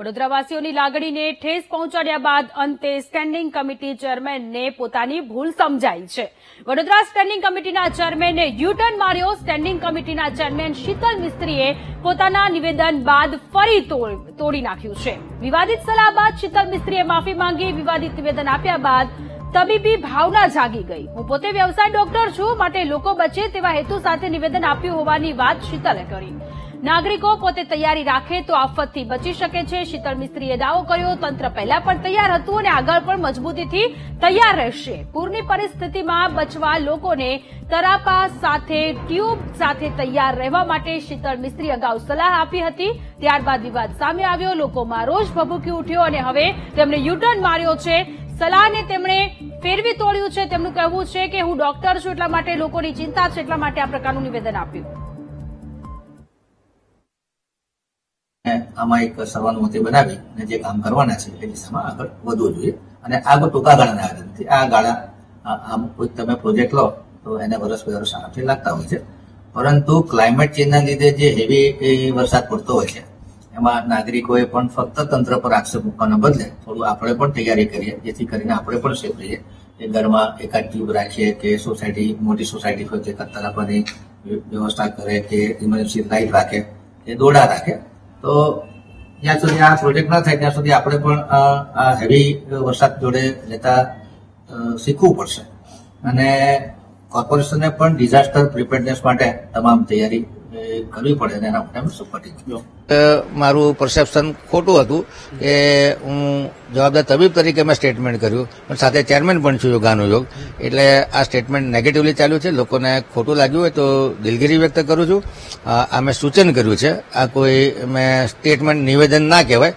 વડોદરાવાસીઓની લાગણીને ઠેસ પહોંચાડ્યા બાદ અંતે સ્ટેન્ડિંગ કમિટી ચેરમેનને પોતાની ભૂલ સમજાઈ છે. વડોદરા સ્ટેન્ડિંગ કમિટીના ચેરમેને યુટર્ન માર્યો. સ્ટેન્ડિંગ કમિટીના ચેરમેન શીતલ મિસ્ત્રીએ પોતાના નિવેદન બાદ ફરી તોડ- નાખ્યું છે. વિવાદિત સલાહ બાદ શીતલ મિસ્ત્રીએ માફી માંગી. વિવાદિત નિવેદન આપ્યા બાદ તબીબી ભાવના જાગી ગઈ. હું પોતે વ્યવસાય ડોક્ટર છું. માટે લોકો બચે તેવા હેતુ સાથે નિવેદન આપ્યું હોવાની વાત શીતલે કરી. નાગરિકો પોતે તૈયારી રાખે તો આફતથી બચી શકે છે. શીતલ મિસ્ત્રીએ દાવો કર્યો, તંત્ર પહેલા પણ તૈયાર હતું અને આગળ પણ મજબૂતીથી તૈયાર રહેશે. પૂરની પરિસ્થિતિમાં બચવા લોકોને તરાપા સાથે, ટ્યુબ સાથે તૈયાર રહેવા માટે શીતલ મિસ્ત્રી અગાઉ સલાહ આપી હતી. ત્યારબાદ વિવાદ સામે આવ્યો, લોકોમાં રોષ ભભૂકી ઉઠ્યો અને હવે તેમણે યુટર્ન માર્યો છે. સલાહને તેમણે ફેરવી તોડ્યું છે. તેમનું કહેવું છે કે હું ડોક્ટર છું, એટલા માટે લોકોની ચિંતા છે, એટલા માટે આ પ્રકારનું નિવેદન આપ્યું. આમાં એક સર્વાનુમતિ બનાવી અને જે કામ કરવાના છે એ દિશામાં આગળ વધવું જોઈએ. અને આગળ ટૂંકા ગાળાના નથી આ ગાળા આમ કોઈ તમે પ્રોજેક્ટ લો, તો એને વર્ષ બે વર્ષ આરામથી લાગતા હોય છે. પરંતુ ક્લાઇમેટ ચેન્જના લીધે જે હેવી વરસાદ પડતો હોય છે, એમાં નાગરિકોએ પણ ફક્ત તંત્ર પર આક્ષેપ મૂકવાના બદલે થોડું આપણે પણ તૈયારી કરીએ, જેથી કરીને આપણે પણ સેફ રહીએ. એ ઘરમાં એકાદ ટ્યુબ રાખીએ, કે સોસાયટી મોટી સોસાયટી હોય તે તરાપરની વ્યવસ્થા કરે, કે ઇમરજન્સી લાઇટ રાખે, કે દોડા રાખે. તો જ્યાં સુધી આ પ્રોજેક્ટ ના થાય, ત્યાં સુધી આપણે પણ આ હેવી વરસાદ જોડે લેતા શીખવું પડશે. અને કોર્પોરેશનને પણ ડિઝાસ્ટર પ્રિપેરનેસ માટે તમામ તૈયારી કરવી પડે અને એના માટે અમે સપોર્ટિંગ મારું પરસેપ્શન ખોટું હતું કે હું જવાબદાર તબીબ તરીકે મેં સ્ટેટમેન્ટ કર્યું, પણ સાથે ચેરમેન પણ છું, યોગાનો યોગ. એટલે આ સ્ટેટમેન્ટ નેગેટિવલી ચાલ્યું છે. લોકોને ખોટું લાગ્યું હોય તો દિલગીરી વ્યક્ત કરું છું. આ મેં સૂચન કર્યું છે. આ કોઈ મેં સ્ટેટમેન્ટ નિવેદન ના કહેવાય.